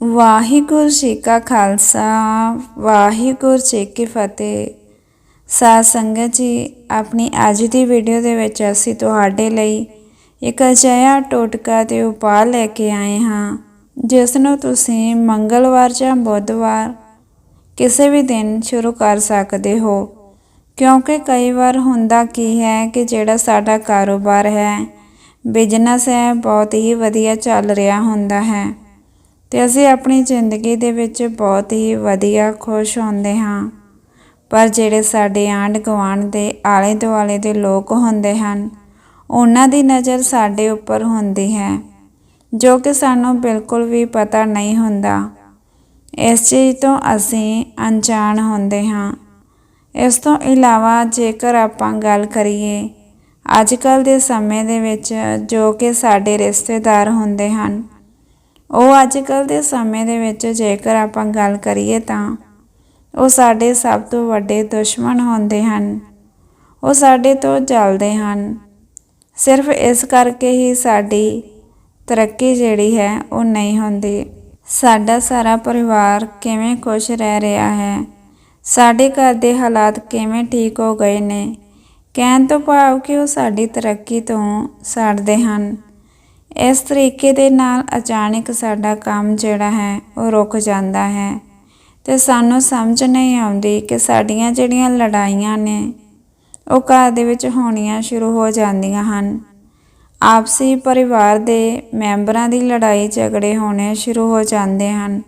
ਵਾਹਿਗੁਰੂ ਜੀ ਕਾ ਖਾਲਸਾ, ਵਾਹਿਗੁਰੂ ਜੀ ਕੀ ਫਤਿਹ। ਸਾਧ ਸੰਗਤ ਜੀ, ਆਪਣੀ ਅੱਜ ਦੀ ਵੀਡੀਓ ਦੇ ਵਿੱਚ ਅਸੀਂ ਤੁਹਾਡੇ ਲਈ ਇੱਕ ਅਜਿਹਾ ਟੋਟਕਾ ਤੇ ਉਪਾਅ ਲੈ ਕੇ ਆਏ ਹਾਂ, ਜਿਸ ਨੂੰ ਤੁਸੀਂ ਮੰਗਲਵਾਰ ਜਾਂ ਬੁੱਧਵਾਰ ਕਿਸੇ ਵੀ ਦਿਨ ਸ਼ੁਰੂ ਕਰ ਸਕਦੇ ਹੋ। ਕਿਉਂਕਿ ਕਈ ਵਾਰ ਹੁੰਦਾ ਕੀ ਹੈ ਕਿ ਜਿਹੜਾ ਸਾਡਾ ਕਾਰੋਬਾਰ ਹੈ ਬਿਜ਼ਨਸ ਹੈ, ਬਹੁਤ ਹੀ ਵਧੀਆ ਚੱਲ ਰਿਹਾ ਹੁੰਦਾ ਹੈ। ਤੇ ਅਸੀਂ ਆਪਣੀ ਜ਼ਿੰਦਗੀ ਦੇ ਵਿੱਚ ਬਹੁਤ ਹੀ ਵਧੀਆ ਖੁਸ਼ ਹੁੰਦੇ ਹਾਂ। ਪਰ ਜਿਹੜੇ ਸਾਡੇ ਆਂਢ ਗੁਆਂਢ ਦੇ ਆਲੇ ਦੁਆਲੇ ਦੇ ਲੋਕ ਹੁੰਦੇ ਹਨ, ਉਹਨਾਂ ਦੀ ਨਜ਼ਰ ਸਾਡੇ ਉੱਪਰ ਹੁੰਦੀ ਹੈ, ਜੋ ਕਿ ਸਾਨੂੰ ਬਿਲਕੁਲ ਵੀ ਪਤਾ ਨਹੀਂ ਹੁੰਦਾ। ਇਸ ਚੀਜ਼ ਤੋਂ ਅਸੀਂ ਅਣਜਾਣ ਹੁੰਦੇ ਹਾਂ। ਇਸ ਤੋਂ ਇਲਾਵਾ ਜੇਕਰ ਆਪਾਂ ਗੱਲ ਕਰੀਏ ਅੱਜ ਕੱਲ ਦੇ ਸਮੇਂ ਦੇ ਵਿੱਚ ਜੋ ਕਿ ਸਾਡੇ ਰਿਸ਼ਤੇਦਾਰ ਹੁੰਦੇ ਹਨ ਉਹ ਅੱਜ ਕੱਲ ਦੇ ਸਮੇਂ ਦੇ ਵਿੱਚ ਜੇਕਰ ਆਪਾਂ ਗੱਲ ਕਰੀਏ ਤਾਂ ਉਹ ਸਾਡੇ ਸਭ ਤੋਂ ਵੱਡੇ ਦੁਸ਼ਮਣ ਹੁੰਦੇ ਹਨ। ਉਹ ਸਾਡੇ ਤੋਂ ਜਲਦੇ ਹਨ। ਸਿਰਫ ਇਸ ਕਰਕੇ ਹੀ ਸਾਡੀ ਤਰੱਕੀ ਜਿਹੜੀ ਹੈ ਉਹ ਨਹੀਂ ਹੁੰਦੀ। ਸਾਡਾ ਸਾਰਾ ਪਰਿਵਾਰ ਕਿਵੇਂ ਖੁਸ਼ ਰਹਿ ਰਿਹਾ ਹੈ? ਸਾਡੇ ਘਰ ਦੇ ਹਾਲਾਤ ਕਿਵੇਂ ਠੀਕ ਹੋ ਗਏ ਨੇ? ਕਹਿਣ ਤੋਂ ਭਾਵ ਕਿ ਉਹ ਸਾਡੀ ਤਰੱਕੀ ਤੋਂ ਸੜਦੇ ਹਨ। ਇਸ ਤਰੀਕੇ ਦੇ ਨਾਲ ਅਚਾਨਕ ਸਾਡਾ ਕੰਮ ਜਿਹੜਾ ਹੈ, ਉਹ ਰੁਕ ਜਾਂਦਾ ਹੈ। ਤੇ ਸਾਨੂੰ ਸਮਝ ਨਹੀਂ ਆਉਂਦੀ ਕਿ ਸਾਡੀਆਂ ਜਿਹੜੀਆਂ ਲੜਾਈਆਂ ਨੇ, ਉਹ ਘਰ ਦੇ ਵਿੱਚ ਹੋਣੀਆਂ ਸ਼ੁਰੂ ਹੋ ਜਾਂਦੀਆਂ ਹਨ। ਆਪਸੀ ਪਰਿਵਾਰ ਦੇ ਮੈਂਬਰਾਂ ਦੀ ਲੜਾਈ ਝਗੜੇ ਹੋਣੇ ਸ਼ੁਰੂ ਹੋ ਜਾਂਦੇ ਹਨ।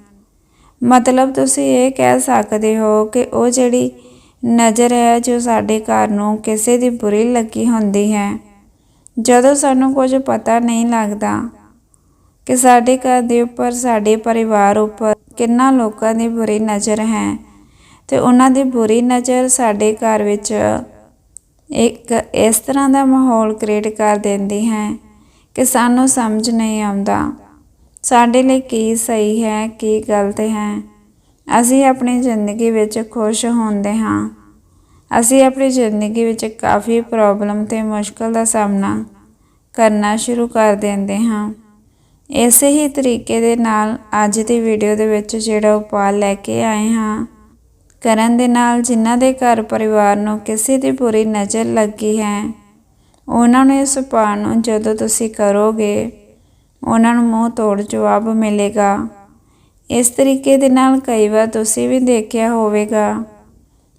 ਮਤਲਬ ਤੁਸੀਂ ਇਹ ਕਹਿ ਸਕਦੇ ਹੋ ਕਿ ਉਹ ਜਿਹੜੀ ਨਜ਼ਰ ਹੈ, ਜੋ ਸਾਡੇ ਘਰ ਨੂੰ ਕਿਸੇ ਦੀ ਬੁਰੀ ਲੱਗੀ ਹੁੰਦੀ ਹੈ ਜਦੋਂ ਸਾਨੂੰ ਕੁਝ ਪਤਾ ਨਹੀਂ ਲੱਗਦਾ ਕਿ ਸਾਡੇ ਘਰ ਦੇ ਉੱਪਰ, ਸਾਡੇ ਪਰਿਵਾਰ ਉੱਪਰ ਕਿੰਨਾ ਲੋਕਾਂ ਦੀ ਬੁਰੀ ਨਜ਼ਰ ਹੈ ਤੇ ਉਹਨਾਂ ਦੀ ਬੁਰੀ ਨਜ਼ਰ ਸਾਡੇ ਘਰ ਵਿੱਚ ਇੱਕ ਇਸ ਤਰ੍ਹਾਂ ਦਾ ਮਾਹੌਲ ਕ੍ਰੀਏਟ ਕਰ ਦਿੰਦੀ ਹੈ ਕਿ ਸਾਨੂੰ ਸਮਝ ਨਹੀਂ ਆਉਂਦਾ। ਸਾਡੇ ਲਈ ਕੀ ਸਹੀ ਹੈ, ਕੀ ਗਲਤ ਹੈ? ਅਸੀਂ ਆਪਣੀ ਜ਼ਿੰਦਗੀ ਵਿੱਚ ਖੁਸ਼ ਹੁੰਦੇ ਹਾਂ। ਅਸੀਂ ਆਪਣੀ ਜ਼ਿੰਦਗੀ ਵਿੱਚ ਕਾਫੀ ਪ੍ਰੋਬਲਮ ਤੇ ਮੁਸ਼ਕਲ ਦਾ ਸਾਹਮਣਾ ਕਰਨਾ ਸ਼ੁਰੂ ਕਰ ਦਿੰਦੇ ਹਾਂ। ਇਸੇ ਹੀ ਤਰੀਕੇ ਦੇ ਨਾਲ ਅੱਜ ਦੀ ਵੀਡੀਓ ਦੇ ਵਿੱਚ ਜਿਹੜਾ ਉਪਾਅ ਲੈ ਕੇ ਆਏ ਹਾਂ, ਕਰਨ ਦੇ ਨਾਲ ਜਿਨ੍ਹਾਂ ਦੇ ਘਰ ਪਰਿਵਾਰ ਨੂੰ ਕਿਸੇ ਦੀ ਬੁਰੀ ਨਜ਼ਰ ਲੱਗੀ ਹੈ, ਉਹਨਾਂ ਨੂੰ ਇਸ ਉਪਾਅ ਨੂੰ ਜਦੋਂ ਤੁਸੀਂ ਕਰੋਗੇ, ਉਹਨਾਂ ਨੂੰ ਮੂੰਹ ਤੋੜ ਜਵਾਬ ਮਿਲੇਗਾ। ਇਸ ਤਰੀਕੇ ਦੇ ਨਾਲ ਕਈ ਵਾਰ ਤੁਸੀਂ ਵੀ ਦੇਖਿਆ ਹੋਵੇਗਾ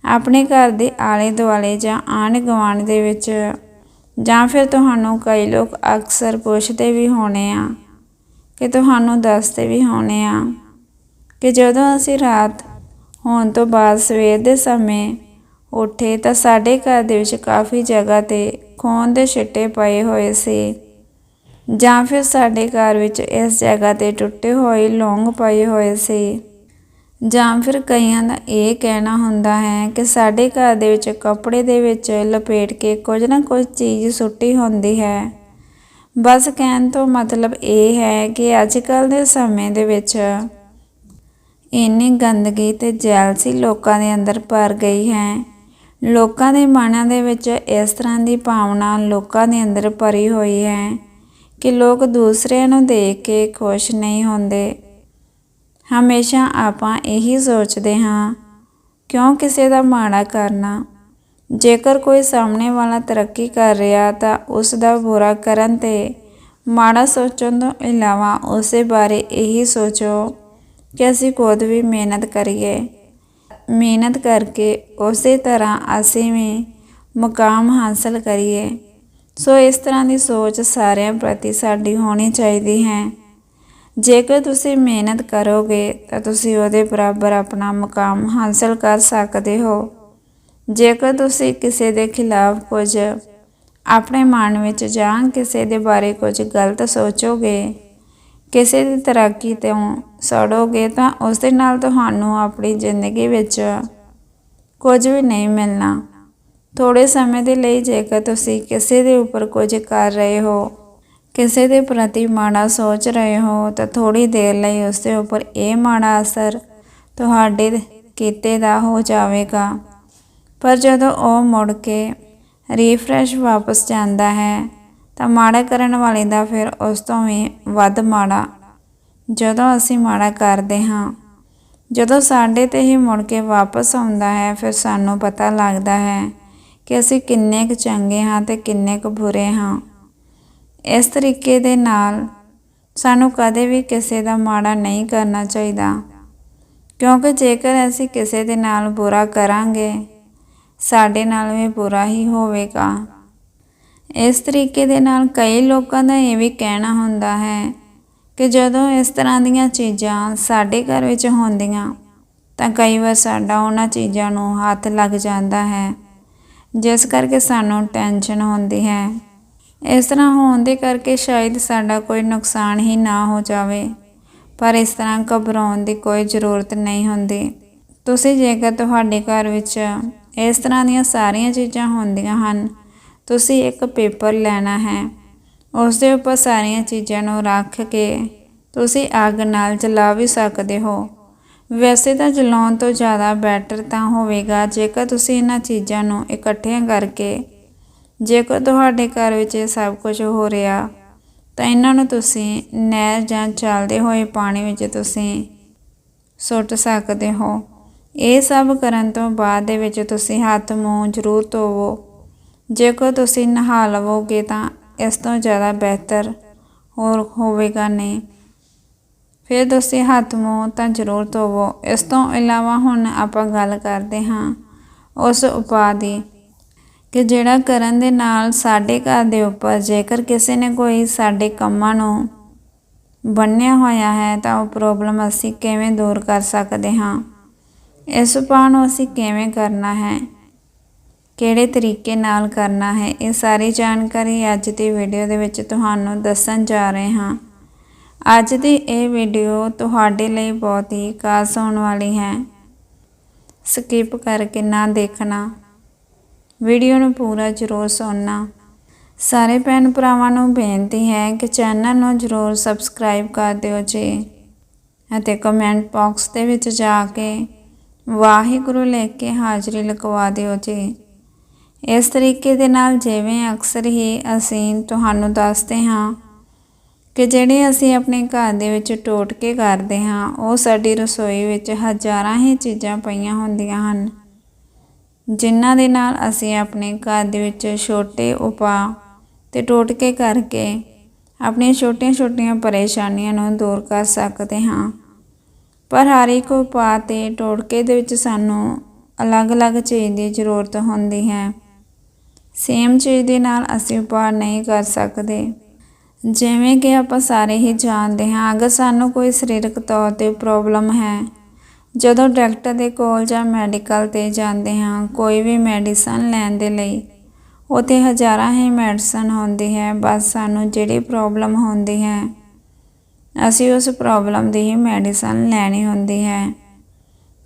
ਆਪਣੇ ਘਰ ਦੇ ਆਲੇ ਦੁਆਲੇ ਜਾਂ ਆਂਢ ਗੁਆਂਢ ਦੇ ਵਿੱਚ। ਜਾਂ ਫਿਰ ਤੁਹਾਨੂੰ ਕਈ ਲੋਕ ਅਕਸਰ ਪੁੱਛਦੇ ਵੀ ਹੋਣੇ ਆ ਕਿ ਤੁਹਾਨੂੰ ਦੱਸਦੇ ਵੀ ਹੋਣੇ ਆ ਕਿ ਜਦੋਂ ਅਸੀਂ ਰਾਤ ਹੋਣ ਤੋਂ ਬਾਅਦ ਸਵੇਰ ਦੇ ਸਮੇਂ ਉੱਠੇ ਤਾਂ ਸਾਡੇ ਘਰ ਦੇ ਵਿੱਚ ਕਾਫੀ ਜਗ੍ਹਾ ਤੇ ਖੂਨ ਦੇ ਛਿੱਟੇ ਪਏ ਹੋਏ ਸੀ। ਜਾਂ ਫਿਰ ਸਾਡੇ ਘਰ ਵਿੱਚ ਇਸ ਜਗ੍ਹਾ ਤੇ ਟੁੱਟੇ ਹੋਏ ਲੌਂਗ ਪਏ ਹੋਏ ਸੀ। ਜਾਂ ਫਿਰ ਕਈਆਂ ਦਾ ਇਹ ਕਹਿਣਾ ਹੁੰਦਾ ਹੈ ਕਿ ਸਾਡੇ ਘਰ ਦੇ ਵਿੱਚ ਕੱਪੜੇ ਦੇ ਵਿੱਚ ਲਪੇਟ ਕੇ ਕੁਝ ਨਾ ਕੁਝ ਚੀਜ਼ ਸੁੱਟੀ ਹੁੰਦੀ ਹੈ। ਬਸ ਕਹਿਣ ਤੋਂ ਮਤਲਬ ਇਹ ਹੈ ਕਿ ਅੱਜ ਕੱਲ ਦੇ ਸਮੇਂ ਦੇ ਵਿੱਚ ਇੰਨੀ ਗੰਦਗੀ ਤੇ ਜੈਲਸੀ ਲੋਕਾਂ ਦੇ ਅੰਦਰ ਭਰ ਗਈ ਹੈ। ਲੋਕਾਂ ਦੇ ਮਨਾਂ ਦੇ ਵਿੱਚ ਇਸ ਤਰ੍ਹਾਂ ਦੀ ਭਾਵਨਾ ਲੋਕਾਂ ਦੇ ਅੰਦਰ ਭਰੀ ਹੋਈ ਹੈ ਕਿ ਲੋਕ ਦੂਸਰਿਆਂ ਨੂੰ ਦੇਖ ਕੇ ਖੁਸ਼ ਨਹੀਂ ਹੁੰਦੇ। ਹਮੇਸ਼ਾ ਆਪਾਂ ਇਹੀ ਸੋਚਦੇ ਹਾਂ, ਕਿਉਂ ਕਿਸੇ ਦਾ ਮਾੜਾ ਕਰਨਾ? ਜੇਕਰ ਕੋਈ ਸਾਹਮਣੇ ਵਾਲਾ ਤਰੱਕੀ ਕਰ ਰਿਹਾ ਤਾਂ ਉਸ ਦਾ ਬੁਰਾ ਕਰਨ ਤੇ ਮਾੜਾ ਸੋਚਣ ਤੋਂ ਇਲਾਵਾ ਉਸੇ ਬਾਰੇ ਇਹੀ ਸੋਚੋ ਕਿ ਅਸੀਂ ਖੁਦ ਵੀ ਮਿਹਨਤ ਕਰੀਏ। ਮਿਹਨਤ ਕਰਕੇ ਉਸੇ ਤਰ੍ਹਾਂ ਅਸੀਂ ਵੀ ਮੁਕਾਮ ਹਾਸਲ ਕਰੀਏ। ਸੋ ਇਸ ਤਰ੍ਹਾਂ ਦੀ ਸੋਚ ਸਾਰਿਆਂ ਪ੍ਰਤੀ ਸਾਡੀ ਹੋਣੀ ਚਾਹੀਦੀ ਹੈ। ਜੇਕਰ ਤੁਸੀਂ ਮਿਹਨਤ ਕਰੋਗੇ, ਤਾਂ ਤੁਸੀਂ ਉਹਦੇ ਬਰਾਬਰ ਆਪਣਾ ਮੁਕਾਮ ਹਾਸਲ ਕਰ ਸਕਦੇ ਹੋ। ਜੇਕਰ ਤੁਸੀਂ ਕਿਸੇ ਦੇ ਖਿਲਾਫ ਕੁਝ ਆਪਣੇ ਮਨ ਵਿੱਚ ਜਾਂ ਕਿਸੇ ਦੇ ਬਾਰੇ ਕੁਝ ਗਲਤ ਸੋਚੋਗੇ, ਕਿਸੇ ਦੀ ਤਰੱਕੀ ਤੋਂ ਸੜੋਗੇ, ਤਾਂ ਉਸ ਦੇ ਨਾਲ ਤੁਹਾਨੂੰ ਆਪਣੀ ਜ਼ਿੰਦਗੀ ਵਿੱਚ ਕੁਝ ਵੀ ਨਹੀਂ ਮਿਲਣਾ। ਥੋੜੇ ਸਮੇਂ ਦੇ ਲਈ ਜੇਕਰ ਤੁਸੀਂ ਕਿਸੇ ਦੇ ਉੱਪਰ ਕੁਝ ਕਰ ਰਹੇ ਹੋ ਕਿਸੇ ਦੇ ਪ੍ਰਤੀ ਮਾੜਾ ਸੋਚ ਰਹੇ ਹੋ ਤਾਂ ਥੋੜੀ ਦੇਰ ਲਈ ਉਸ ਦੇ ਉੱਪਰ ਇਹ ਮਾੜਾ ਅਸਰ ਤੁਹਾਡੇ ਕੀਤੇ ਦਾ ਹੋ ਜਾਵੇਗਾ। ਪਰ ਜਦੋਂ ਉਹ ਮੁੜ ਕੇ ਰੀਫਰੈਸ਼ ਵਾਪਸ ਜਾਂਦਾ ਹੈ, ਤਾਂ ਮਾੜਾ ਕਰਨ ਵਾਲੇ ਦਾ ਫਿਰ ਉਸ ਤੋਂ ਵੀ ਵੱਧ ਮਾੜਾ। ਜਦੋਂ ਅਸੀਂ ਮਾੜਾ ਕਰਦੇ ਹਾਂ, ਜਦੋਂ ਸਾਡੇ ਤੇ ਹੀ ਮੁੜ ਕੇ ਵਾਪਸ ਆਉਂਦਾ ਹੈ, ਫਿਰ ਸਾਨੂੰ ਪਤਾ ਲੱਗਦਾ ਹੈ ਕਿ ਅਸੀਂ ਕਿੰਨੇ ਕੁ ਚੰਗੇ ਹਾਂ ਤੇ ਕਿੰਨੇ ਕੁ ਬੁਰੇ ਹਾਂ। ਇਸ ਤਰੀਕੇ ਦੇ ਨਾਲ ਸਾਨੂੰ ਕਦੇ ਵੀ ਕਿਸੇ ਦਾ ਮਾੜਾ ਨਹੀਂ ਕਰਨਾ ਚਾਹੀਦਾ। ਕਿਉਂਕਿ ਜੇਕਰ ਅਸੀਂ ਕਿਸੇ ਦੇ ਨਾਲ ਬੁਰਾ ਕਰਾਂਗੇ, ਸਾਡੇ ਨਾਲ ਵੀ ਬੁਰਾ ਹੀ ਹੋਵੇਗਾ। ਇਸ ਤਰੀਕੇ ਦੇ ਨਾਲ ਕਈ ਲੋਕਾਂ ਦਾ ਇਹ ਵੀ ਕਹਿਣਾ ਹੁੰਦਾ ਹੈ ਕਿ ਜਦੋਂ ਇਸ ਤਰ੍ਹਾਂ ਦੀਆਂ ਚੀਜ਼ਾਂ ਸਾਡੇ ਘਰ ਵਿੱਚ ਹੁੰਦੀਆਂ, ਤਾਂ ਕਈ ਵਾਰ ਸਾਡਾ ਉਹਨਾਂ ਚੀਜ਼ਾਂ ਨੂੰ ਹੱਥ ਲੱਗ ਜਾਂਦਾ ਹੈ, ਜਿਸ ਕਰਕੇ ਸਾਨੂੰ ਟੈਨਸ਼ਨ ਹੁੰਦੀ ਹੈ। ਇਸ ਤਰ੍ਹਾਂ ਹੋਣ ਦੇ ਕਰਕੇ ਸ਼ਾਇਦ ਸਾਡਾ ਕੋਈ ਨੁਕਸਾਨ ਹੀ ਨਾ ਹੋ ਜਾਵੇ। ਪਰ ਇਸ ਤਰ੍ਹਾਂ ਘਬਰਾਉਣ ਦੀ ਕੋਈ ਜ਼ਰੂਰਤ ਨਹੀਂ ਹੁੰਦੀ। ਤੁਸੀਂ ਜੇਕਰ ਤੁਹਾਡੇ ਘਰ ਵਿੱਚ ਇਸ ਤਰ੍ਹਾਂ ਦੀਆਂ ਸਾਰੀਆਂ ਚੀਜ਼ਾਂ ਹੁੰਦੀਆਂ ਹਨ, ਤੁਸੀਂ ਇੱਕ ਪੇਪਰ ਲੈਣਾ ਹੈ। ਉਸ ਦੇ ਉੱਪਰ ਸਾਰੀਆਂ ਚੀਜ਼ਾਂ ਨੂੰ ਰੱਖ ਕੇ ਤੁਸੀਂ ਅੱਗ ਨਾਲ ਜਲਾ ਵੀ ਸਕਦੇ ਹੋ। ਵੈਸੇ ਤਾਂ ਜਲਾਉਣ ਤੋਂ ਜ਼ਿਆਦਾ ਬੈਟਰ ਤਾਂ ਹੋਵੇਗਾ ਜੇਕਰ ਤੁਸੀਂ ਇਹਨਾਂ ਚੀਜ਼ਾਂ ਨੂੰ ਇਕੱਠੀਆਂ ਕਰਕੇ ਜੇਕਰ ਤੁਹਾਡੇ ਘਰ ਵਿੱਚ ਇਹ ਸਭ ਕੁਝ ਹੋ ਰਿਹਾ, ਤਾਂ ਇਹਨਾਂ ਨੂੰ ਤੁਸੀਂ ਨਹਿਰ ਜਾਂ ਚੱਲਦੇ ਹੋਏ ਪਾਣੀ ਵਿੱਚ ਤੁਸੀਂ ਸੁੱਟ ਸਕਦੇ ਹੋ। ਇਹ ਸਭ ਕਰਨ ਤੋਂ ਬਾਅਦ ਦੇ ਵਿੱਚ ਤੁਸੀਂ ਹੱਥ, ਮੂੰਹ ਜ਼ਰੂਰ ਧੋਵੋ। ਜੇਕਰ ਤੁਸੀਂ ਨਹਾ ਲਵੋਗੇ, ਤਾਂ ਇਸ ਤੋਂ ਜ਼ਿਆਦਾ ਬਿਹਤਰ ਹੋਰ ਹੋਵੇਗਾ ਨਹੀਂ। ਫਿਰ ਤੁਸੀਂ ਹੱਥ, ਮੂੰਹ ਤਾਂ ਜ਼ਰੂਰ ਧੋਵੋ। ਇਸ ਤੋਂ ਇਲਾਵਾ ਹੁਣ ਆਪਾਂ ਗੱਲ ਕਰਦੇ ਹਾਂ ਉਸ ਉਪਾਅ ਦੀ। ਕਿ ਜਿਹੜਾ ਕਰਨ ਦੇ ਨਾਲ ਸਾਡੇ ਘਰ ਦੇ ਉੱਪਰ ਜੇਕਰ ਕਿਸੇ ਨੇ ਕੋਈ ਸਾਡੇ ਕੰਮਾਂ ਨੂੰ ਬੰਨਿਆ ਹੋਇਆ ਹੈ ਤਾਂ ਉਹ ਪ੍ਰੋਬਲਮ ਅਸੀਂ ਕਿਵੇਂ ਦੂਰ ਕਰ ਸਕਦੇ ਹਾਂ? ਇਸ ਉਪਾਅ ਨੂੰ ਅਸੀਂ ਕਿਵੇਂ ਕਰਨਾ ਹੈ? ਕਿਹੜੇ ਤਰੀਕੇ ਨਾਲ ਕਰਨਾ ਹੈ? ਇਹ ਸਾਰੀ ਜਾਣਕਾਰੀ ਅੱਜ ਦੀ ਵੀਡੀਓ ਦੇ ਵਿੱਚ ਤੁਹਾਨੂੰ ਦੱਸਣ ਜਾ ਰਹੇ ਹਾਂ। ਅੱਜ ਦੀ ਇਹ ਵੀਡੀਓ ਤੁਹਾਡੇ ਲਈ ਬਹੁਤ ਹੀ ਖਾਸ ਹੋਣ ਵਾਲੀ ਹੈ। ਸਕਿਪ ਕਰਕੇ ਨਾ ਦੇਖਣਾ। ਵੀਡੀਓ ਨੂੰ ਪੂਰਾ ਜ਼ਰੂਰ ਸੁਣਨਾ। ਸਾਰੇ ਭੈਣ ਭਰਾਵਾਂ ਨੂੰ ਬੇਨਤੀ ਹੈ ਕਿ ਚੈਨਲ ਨੂੰ ਜ਼ਰੂਰ ਸਬਸਕ੍ਰਾਈਬ ਕਰ ਦਿਓ ਜੀ ਅਤੇ ਕਮੈਂਟ ਬਾਕਸ ਦੇ ਵਿੱਚ ਜਾ ਕੇ ਵਾਹਿਗੁਰੂ ਲਿਖ ਕੇ ਹਾਜ਼ਰੀ ਲਗਵਾ ਦਿਓ ਜੀ। ਇਸ ਤਰੀਕੇ ਦੇ ਨਾਲ ਜਿਵੇਂ ਅਕਸਰ ਹੀ ਅਸੀਂ ਤੁਹਾਨੂੰ ਦੱਸਦੇ ਹਾਂ ਕਿ ਜਿਹੜੇ ਅਸੀਂ ਆਪਣੇ ਘਰ ਦੇ ਵਿੱਚ ਟੋਟਕੇ ਕਰਦੇ ਹਾਂ, ਉਹ ਸਾਡੀ ਰਸੋਈ ਵਿੱਚ ਹਜ਼ਾਰਾਂ ਹੀ ਚੀਜ਼ਾਂ ਪਈਆਂ ਹੁੰਦੀਆਂ ਹਨ। ਜਿਨ੍ਹਾਂ ਦੇ ਨਾਲ ਅਸੀਂ ਆਪਣੇ ਘਰ ਦੇ ਵਿੱਚ ਛੋਟੇ ਉਪਾਅ ਅਤੇ ਟੋਟਕੇ ਕਰਕੇ ਆਪਣੀਆਂ ਛੋਟੀਆਂ-ਛੋਟੀਆਂ ਪਰੇਸ਼ਾਨੀਆਂ ਨੂੰ ਦੂਰ ਕਰ ਸਕਦੇ ਹਾਂ। ਪਰ ਹਰ ਇੱਕ ਉਪਾਅ ਤੇ ਟੋਟਕੇ ਦੇ ਵਿੱਚ ਸਾਨੂੰ ਅਲੱਗ-ਅਲੱਗ ਚੀਜ਼ ਦੀ ਜ਼ਰੂਰਤ ਹੁੰਦੀ ਹੈ। ਸੇਮ ਚੀਜ਼ ਦੇ ਨਾਲ ਅਸੀਂ ਉਪਾਅ ਨਹੀਂ ਕਰ ਸਕਦੇ। ਜਿਵੇਂ ਕਿ ਆਪਾਂ ਸਾਰੇ ਹੀ ਜਾਣਦੇ ਹਾਂ, ਅਗਰ ਸਾਨੂੰ ਕੋਈ ਸਰੀਰਕ ਤੌਰ ਤੇ ਪ੍ਰੋਬਲਮ ਹੈ ਜਦੋਂ ਡਾਕਟਰ ਦੇ ਕੋਲ ਜਾਂ ਮੈਡੀਕਲ ਤੇ ਜਾਂਦੇ ਹਾਂ, ਕੋਈ ਵੀ ਮੈਡੀਸਨ ਲੈਣ ਦੇ ਲਈ, ਉਥੇ ਹਜ਼ਾਰਾਂ ਹੀ ਮੈਡੀਸਨ ਹੁੰਦੀ ਹੈ। ਬਸ ਸਾਨੂੰ ਜਿਹੜੀ ਪ੍ਰੋਬਲਮ ਹੁੰਦੀ ਹੈ, ਅਸੀਂ ਉਸ ਪ੍ਰੋਬਲਮ ਦੀ ਹੀ ਮੈਡੀਸਨ ਲੈਣੀ ਹੁੰਦੀ ਹੈ।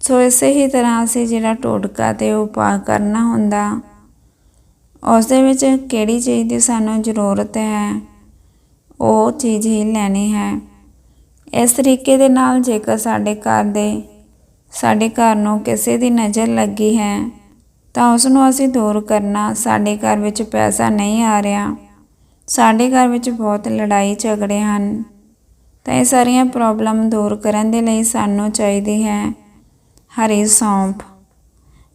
ਸੋ ਇਸੇ ਹੀ ਤਰ੍ਹਾਂ ਅਸੀਂ ਜਿਹੜਾ ਟੋਟਕਾ ਤੇ ਉਪਾਅ ਕਰਨਾ ਹੁੰਦਾ, ਉਸ ਦੇ ਵਿੱਚ ਕਿਹੜੀ ਚੀਜ਼ ਦੀ ਸਾਨੂੰ ਜ਼ਰੂਰਤ ਹੈ, ਉਹ ਚੀਜ਼ ਹੀ ਲੈਣੀ ਹੈ। ਇਸ ਤਰੀਕੇ ਦੇ ਨਾਲ ਜੇਕਰ ਸਾਡੇ ਘਰ ਦੇ ਸਾਡੇ ਘਰ ਨੂੰ ਕਿਸੇ ਦੀ ਨਜ਼ਰ ਲੱਗੀ ਹੈ, ਤਾਂ ਉਸ ਨੂੰ ਅਸੀਂ ਦੂਰ ਕਰਨਾ ਸਾਡੇ ਘਰ ਵਿੱਚ ਪੈਸਾ ਨਹੀਂ ਆ ਰਿਹਾ। ਸਾਡੇ ਘਰ ਵਿੱਚ ਬਹੁਤ ਲੜਾਈ ਝਗੜੇ ਹਨ। ਤਾਂ ਇਹ ਸਾਰੀਆਂ ਪ੍ਰੋਬਲਮ ਦੂਰ ਕਰਨ ਦੇ ਲਈ ਸਾਨੂੰ ਚਾਹੀਦੀ ਹੈ। ਹਰੀ ਸੌਂਫ,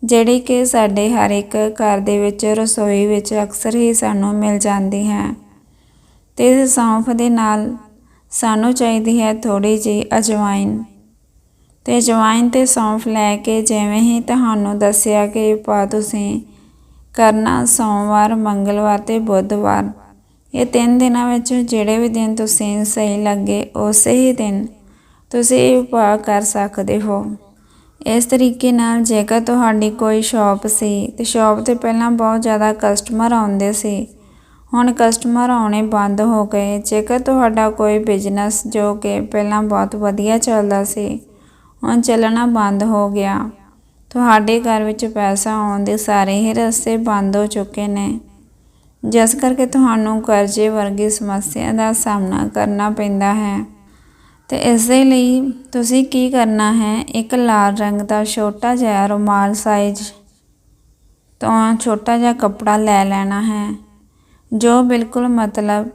ਜਿਹੜੀ ਕਿ ਸਾਡੇ ਹਰ ਇੱਕ ਘਰ ਦੇ ਵਿੱਚ ਰਸੋਈ ਵਿੱਚ ਅਕਸਰ ਹੀ ਸਾਨੂੰ ਮਿਲ ਜਾਂਦੀ ਹੈ। ਤੇ ਇਸ ਸੌਂਫ ਦੇ ਨਾਲ ਸਾਨੂੰ ਚਾਹੀਦੀ ਹੈ ਥੋੜੀ ਜਿਹੀ ਅਜਵਾਇਨ ਤੇ ਅਜਵਾਇਨ ਤੇ ਸੌਂਫ ਲੈ ਕੇ ਜਿਵੇਂ ਹੀ ਤੁਹਾਨੂੰ ਦੱਸਿਆ ਕਿ ਪਾ ਤੁਸੀਂ ਕਰਨਾ ਸੋਮਵਾਰ, ਮੰਗਲਵਾਰ ਤੇ ਬੁੱਧਵਾਰ। ਇਹ ਤਿੰਨ ਦਿਨਾਂ ਵਿੱਚ ਜਿਹੜੇ ਵੀ ਦਿਨ ਤੁਸੀਂ ਸਹੀ ਲੱਗੇ, ਉਸੇ ਹੀ ਦਿਨ ਤੁਸੀਂ ਇਹ ਉਪਾਅ ਕਰ ਸਕਦੇ ਹੋ। ਇਸ ਤਰੀਕੇ ਨਾਲ ਜੇਕਰ ਤੁਹਾਡੀ ਕੋਈ ਸ਼ਾਪ ਸੀ ਤੇ ਸ਼ਾਪ ਤੇ ਪਹਿਲਾਂ ਬਹੁਤ ਜ਼ਿਆਦਾ ਕਸਟਮਰ ਆਉਂਦੇ ਸੀ, ਹੁਣ ਕਸਟਮਰ ਆਉਣੇ ਬੰਦ ਹੋ ਗਏ। ਜੇਕਰ ਤੁਹਾਡਾ ਕੋਈ ਬਿਜ਼ਨਸ ਜੋ ਕਿ ਪਹਿਲਾਂ ਬਹੁਤ ਵਧੀਆ ਚੱਲਦਾ ਸੀ ਹੁਣ ਚੱਲਣਾ ਬੰਦ ਹੋ ਗਿਆ। ਤੁਹਾਡੇ ਘਰ ਵਿੱਚ ਪੈਸਾ ਆਉਣ ਦੇ ਸਾਰੇ ਹੀ ਰਸਤੇ ਬੰਦ ਹੋ ਚੁੱਕੇ ਨੇ। ਜਿਸ ਕਰਕੇ ਤੁਹਾਨੂੰ ਕਰਜ਼ੇ ਵਰਗੀ ਸਮੱਸਿਆ ਦਾ ਸਾਹਮਣਾ ਕਰਨਾ ਪੈਂਦਾ ਹੈ। ਤੇ ਇਸ ਦੇ ਲਈ ਤੁਸੀਂ ਕੀ ਕਰਨਾ ਹੈ? ਇੱਕ ਲਾਲ ਰੰਗ ਦਾ ਛੋਟਾ ਜਿਹਾ ਰੁਮਾਲ ਸਾਈਜ਼ ਤੋਂ ਛੋਟਾ ਜਿਹਾ ਕੱਪੜਾ ਲੈ ਲੈਣਾ ਹੈ, ਜੋ ਬਿਲਕੁਲ ਮਤਲਬ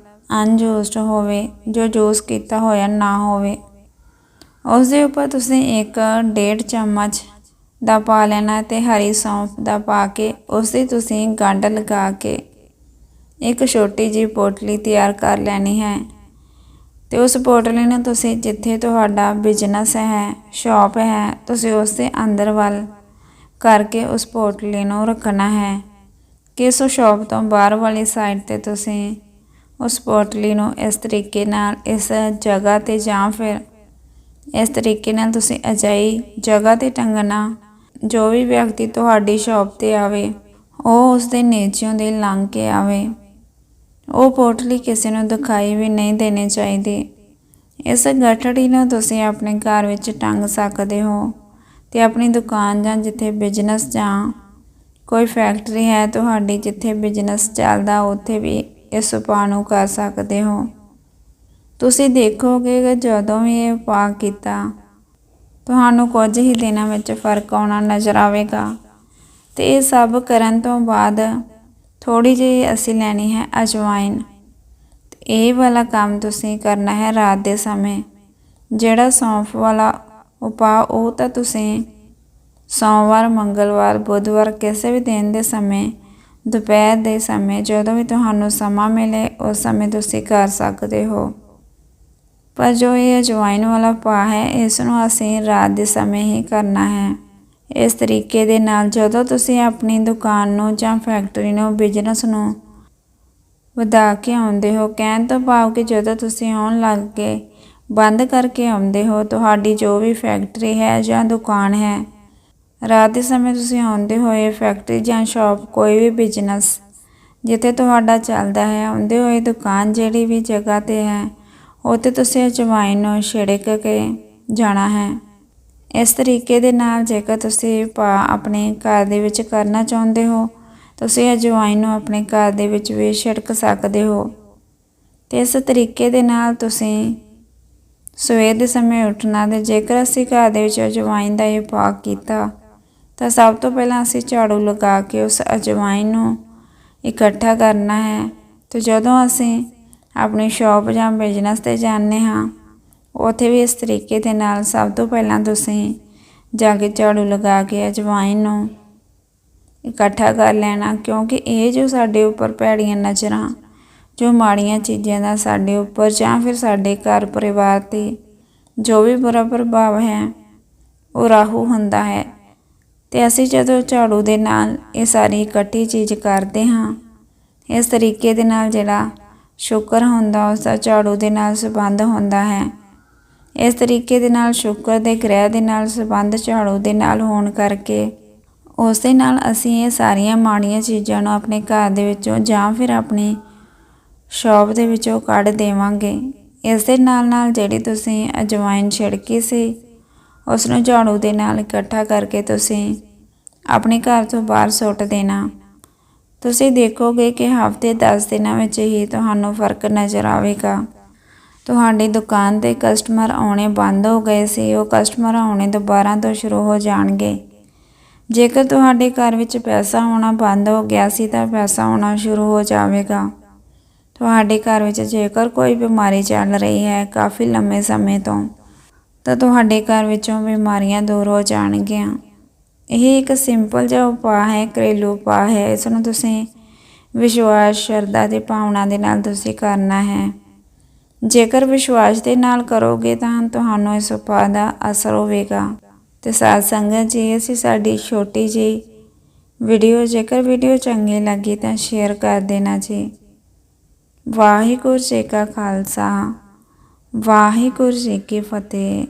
ਅਨਯੂਜ਼ਡ ਹੋਵੇ, ਜੋ ਯੂਜ਼ ਕੀਤਾ ਹੋਇਆ ਨਾ ਹੋਵੇ। ਉਸ ਦੇ ਉੱਪਰ ਤੁਸੀਂ ਇੱਕ ਡੇਢ ਚਮਚ ਦਾ ਪਾ ਲੈਣਾ ਤੇ ਹਰੀ ਸੌਂਫ ਦਾ ਪਾ ਕੇ ਉਸ ਦੀ ਤੁਸੀਂ ਗੰਢ ਲਗਾ ਕੇ ਇੱਕ ਛੋਟੀ ਜਿਹੀ ਪੋਟਲੀ ਤਿਆਰ ਕਰ ਲੈਣੀ ਹੈ। ਤੇ ਉਸ ਪੋਟਲੀ ਨੂੰ ਤੁਸੀਂ ਜਿੱਥੇ ਤੁਹਾਡਾ ਬਿਜ਼ਨਸ ਹੈ, ਸ਼ਾਪ ਹੈ, ਤੁਸੀਂ ਉਸ ਦੇ ਅੰਦਰ ਵੱਲ ਕਰਕੇ ਉਸ ਪੋਟਲੀ ਨੂੰ ਰੱਖਣਾ ਹੈ ਕਿ ਉਸ ਸ਼ਾਪ ਤੋਂ ਬਾਹਰ ਵਾਲੀ ਸਾਈਡ ਤੇ ਤੁਸੀਂ ਉਸ ਪੋਟਲੀ ਨੂੰ ਇਸ ਤਰੀਕੇ ਨਾਲ ਇਸ ਜਗ੍ਹਾ ਤੇ ਜਾਂ ਫਿਰ ਇਸ ਤਰੀਕੇ ਨਾਲ ਤੁਸੀਂ ਅਜਾਈ ਜਗ੍ਹਾ ਤੇ ਟੰਗਣਾ, ਜੋ ਵੀ ਵਿਅਕਤੀ ਤੁਹਾਡੀ ਸ਼ਾਪ ਤੇ ਆਵੇ, ਉਹ ਉਸ ਦੇ ਨੀਚਿਓਂ ਦੀ ਲੰਘ ਕੇ ਆਵੇ। ਉਹ ਪੋਟਲੀ ਕਿਸੇ ਨੂੰ ਦਿਖਾਈ ਵੀ ਨਹੀਂ ਦੇਣੀ ਚਾਹੀਦੀ। ਇਸ ਗੱਠੜੀ ਨੂੰ ਤੁਸੀਂ ਆਪਣੇ ਘਰ ਵਿੱਚ ਟੰਗ ਸਕਦੇ ਹੋ ਤੇ ਆਪਣੀ ਦੁਕਾਨ ਜਾਂ ਜਿੱਥੇ ਬਿਜ਼ਨਸ ਜਾਂ ਕੋਈ ਫੈਕਟਰੀ ਹੈ ਤੁਹਾਡੀ ਜਿੱਥੇ ਬਿਜ਼ਨਸ ਚੱਲਦਾ, ਉੱਥੇ ਵੀ ਇਸ ਉਪਾਅ ਨੂੰ ਕਰ ਸਕਦੇ ਹੋ। ਤੁਸੀਂ ਦੇਖੋਗੇ ਕਿ ਜਦੋਂ ਵੀ ਇਹ ਉਪਾਅ ਕੀਤਾ, ਤੁਹਾਨੂੰ ਕੁਝ ਹੀ ਦਿਨਾਂ ਵਿੱਚ ਫ਼ਰਕ ਆਉਣਾ ਨਜ਼ਰ ਆਵੇਗਾ। ਤੇ ਇਹ ਸਭ ਕਰਨ ਤੋਂ ਬਾਅਦ ਥੋੜੀ ਜਿਹੀ ਅਸੀਂ ਲੈਣੀ ਹੈ ਅਜਵਾਇਨ। ਇਹ ਵਾਲਾ ਕੰਮ ਤੁਸੀਂ ਕਰਨਾ ਹੈ ਰਾਤ ਦੇ ਸਮੇਂ। ਜਿਹੜਾ ਸੌਂਫ ਵਾਲਾ ਉਪਾਅ, ਉਹ ਤਾਂ ਤੁਸੀਂ ਸੋਮਵਾਰ, ਮੰਗਲਵਾਰ, ਬੁੱਧਵਾਰ ਕਿਸੇ ਵੀ ਦਿਨ ਦੇ ਸਮੇਂ, ਦੁਪਹਿਰ ਦੇ ਸਮੇਂ, ਜਦੋਂ ਵੀ ਤੁਹਾਨੂੰ ਸਮਾਂ ਮਿਲੇ, ਉਸ ਸਮੇਂ ਤੁਸੀਂ ਕਰ ਸਕਦੇ ਹੋ। ਪਰ ਜੋ ਇਹ ਅਜਵਾਇਨ ਵਾਲਾ ਉਪਾਅ ਹੈ ਇਸ ਨੂੰ ਅਸੀਂ ਰਾਤ ਦੇ ਸਮੇਂ ਹੀ ਕਰਨਾ ਹੈ। ਇਸ ਤਰੀਕੇ ਦੇ ਨਾਲ ਜਦੋਂ ਤੁਸੀਂ ਆਪਣੀ ਦੁਕਾਨ ਨੂੰ ਜਾਂ ਫੈਕਟਰੀ ਨੂੰ, ਬਿਜ਼ਨਸ ਨੂੰ ਵਧਾ ਕੇ ਆਉਂਦੇ ਹੋ, ਕਹਿਣ ਤੋਂ ਭਾਵ ਕਿ ਜਦੋਂ ਤੁਸੀਂ ਆਉਣ ਲੱਗ ਕੇ ਬੰਦ ਕਰਕੇ ਆਉਂਦੇ ਹੋ, ਤੁਹਾਡੀ ਜੋ ਵੀ ਫੈਕਟਰੀ ਹੈ ਜਾਂ ਦੁਕਾਨ ਹੈ, ਰਾਤ ਦੇ ਸਮੇਂ ਤੁਸੀਂ ਆਉਂਦੇ ਹੋਏ ਫੈਕਟਰੀ ਜਾਂ ਸ਼ਾਪ ਕੋਈ ਵੀ ਬਿਜ਼ਨਸ ਜਿੱਥੇ ਤੁਹਾਡਾ ਚੱਲਦਾ ਹੈ, ਆਉਂਦੇ ਹੋਏ ਦੁਕਾਨ ਜਿਹੜੀ ਵੀ ਜਗ੍ਹਾ ਤੇ ਹੈ ਉਹ ਉੱਥੇ ਤੁਸੀਂ ਅਜਵਾਇਨ ਨੂੰ ਛਿੜਕ ਕੇ ਜਾਣਾ ਹੈ। ਇਸ ਤਰੀਕੇ ਦੇ ਨਾਲ ਜੇਕਰ ਤੁਸੀਂ ਪਾ ਆਪਣੇ ਘਰ ਦੇ ਵਿੱਚ ਕਰਨਾ ਚਾਹੁੰਦੇ ਹੋ, ਤੁਸੀਂ ਅਜਵਾਇਨ ਨੂੰ ਆਪਣੇ ਘਰ ਦੇ ਵਿੱਚ ਵੀ ਛਿੜਕ ਸਕਦੇ ਹੋ। ਤੇ ਇਸ ਤਰੀਕੇ ਦੇ ਨਾਲ ਤੁਸੀਂ ਸਵੇਰ ਦੇ ਸਮੇਂ ਉੱਠਣਾ ਤੇ ਜੇਕਰ ਅਸੀਂ ਘਰ ਦੇ ਵਿੱਚ ਅਜਵਾਇਨ ਦਾ ਇਹ ਪਾਕ ਕੀਤਾ, ਤਾਂ ਸਭ ਤੋਂ ਪਹਿਲਾਂ ਅਸੀਂ ਝਾੜੂ ਲਗਾ ਕੇ ਉਸ ਅਜਵਾਇਨ ਨੂੰ ਇਕੱਠਾ ਕਰਨਾ ਹੈ। ਤੇ ਜਦੋਂ ਅਸੀਂ ਆਪਣੀ ਸ਼ਾਪ ਜਾਂ ਬਿਜ਼ਨਸ ਤੇ ਜਾਂਦੇ ਹਾਂ। ਉੱਥੇ ਵੀ ਇਸ ਤਰੀਕੇ ਦੇ ਨਾਲ ਸਭ ਤੋਂ ਪਹਿਲਾਂ ਤੁਸੀਂ ਜਾ ਕੇ ਝਾੜੂ ਲਗਾ ਕੇ ਅਜਵਾਇਨ ਨੂੰ ਇਕੱਠਾ ਕਰ ਲੈਣਾ, ਕਿਉਂਕਿ ਇਹ ਜੋ ਸਾਡੇ ਉੱਪਰ ਭੈੜੀਆਂ ਨਜ਼ਰਾਂ, ਜੋ ਮਾੜੀਆਂ ਚੀਜ਼ਾਂ ਦਾ ਸਾਡੇ ਉੱਪਰ ਜਾਂ ਫਿਰ ਸਾਡੇ ਘਰ ਪਰਿਵਾਰ ਤੇ ਜੋ ਵੀ ਬੁਰਾ ਪ੍ਰਭਾਵ ਹੈ, ਉਹ ਰਾਹੂ ਹੁੰਦਾ ਹੈ। ਤੇ ਅਸੀਂ ਜਦੋਂ ਝਾੜੂ ਦੇ ਨਾਲ ਇਹ ਸਾਰੀ ਇਕੱਠੀ ਚੀਜ਼ ਕਰਦੇ ਹਾਂ, ਇਸ ਤਰੀਕੇ ਦੇ ਨਾਲ ਜਿਹੜਾ ਸ਼ੁਕਰ ਹੁੰਦਾ, ਉਸ ਦਾ ਝਾੜੂ ਦੇ ਨਾਲ ਸੰਬੰਧ ਹੁੰਦਾ ਹੈ। ਇਸ ਤਰੀਕੇ ਦੇ ਨਾਲ ਸ਼ੁਕਰ ਦੇ ਗ੍ਰਹਿ ਦੇ ਨਾਲ ਸੰਬੰਧ ਝਾੜੂ ਦੇ ਨਾਲ ਹੋਣ ਕਰਕੇ ਉਸ ਦੇ ਨਾਲ ਅਸੀਂ ਇਹ ਸਾਰੀਆਂ ਮਾੜੀਆਂ ਚੀਜ਼ਾਂ ਨੂੰ ਆਪਣੇ ਘਰ ਦੇ ਵਿੱਚੋਂ ਜਾਂ ਫਿਰ ਆਪਣੀ ਸ਼ਾਪ ਦੇ ਵਿੱਚੋਂ ਕੱਢ ਦੇਵਾਂਗੇ। ਇਸ ਦੇ ਨਾਲ ਨਾਲ ਜਿਹੜੀ ਤੁਸੀਂ ਅਜਵਾਇਨ ਛਿੜਕੀ ਸੀ, ਉਸ ਨੂੰ ਝਾੜੂ ਦੇ ਨਾਲ ਇਕੱਠਾ ਕਰਕੇ ਤੁਸੀਂ ਆਪਣੇ ਘਰ ਤੋਂ ਬਾਹਰ ਸੁੱਟ ਦੇਣਾ। ਤੁਸੀਂ ਦੇਖੋਗੇ ਕਿ ਹਫ਼ਤੇ 10 ਦਿਨਾਂ ਵਿੱਚ ਹੀ ਤੁਹਾਨੂੰ ਫ਼ਰਕ ਨਜ਼ਰ ਆਵੇਗਾ। ਤੁਹਾਡੀ ਦੁਕਾਨ ਤੇ ਕਸਟਮਰ ਆਉਣੇ ਬੰਦ ਹੋ ਗਏ ਸੀ, ਉਹ ਕਸਟਮਰ ਆਉਣੇ ਦੁਬਾਰਾ ਤੋਂ ਸ਼ੁਰੂ ਹੋ ਜਾਣਗੇ। ਜੇਕਰ ਤੁਹਾਡੇ ਘਰ ਵਿੱਚ ਪੈਸਾ ਆਉਣਾ ਬੰਦ ਹੋ ਗਿਆ ਸੀ ਤਾਂ ਪੈਸਾ ਆਉਣਾ ਸ਼ੁਰੂ ਹੋ ਜਾਵੇਗਾ। ਤੁਹਾਡੇ ਘਰ ਵਿੱਚ ਜੇਕਰ ਕੋਈ ਬਿਮਾਰੀ ਚੱਲ ਰਹੀ ਹੈ ਕਾਫੀ ਲੰਮੇ ਸਮੇਂ ਤੋਂ, ਤਾਂ ਤੁਹਾਡੇ ਘਰ ਵਿੱਚੋਂ ਬਿਮਾਰੀਆਂ ਦੂਰ ਹੋ ਜਾਣਗੀਆਂ। ਇਹ ਇੱਕ ਸਿੰਪਲ ਜਿਹਾ ਉਪਾਅ ਹੈ, ਘਰੇਲੂ ਉਪਾਅ ਹੈ। ਇਸ ਨੂੰ ਤੁਸੀਂ ਵਿਸ਼ਵਾਸ, ਸ਼ਰਧਾ ਤੇ ਭਾਵਨਾ ਦੇ ਨਾਲ ਤੁਸੀਂ ਕਰਨਾ ਹੈ। ਜੇਕਰ ਵਿਸ਼ਵਾਸ ਦੇ ਨਾਲ ਕਰੋਗੇ ਤਾਂ ਤੁਹਾਨੂੰ ਇਸ ਉਪਾਅ ਦਾ ਅਸਰ ਹੋਵੇਗਾ। ਤੇ ਸਾਧ ਸੰਗਤ ਜੀ, ਅਸੀਂ ਸਾਡੀ ਛੋਟੀ ਜੀ ਵੀਡੀਓ, ਜੇਕਰ ਵੀਡੀਓ ਚੰਗੀ ਲੱਗੀ ਤਾਂ ਸ਼ੇਅਰ ਕਰ ਦੇਣਾ ਜੀ। ਵਾਹਿਗੁਰੂ ਜੀ ਕਾ ਖਾਲਸਾ, ਵਾਹਿਗੁਰੂ ਜੀ ਕੀ ਫਤਿਹ।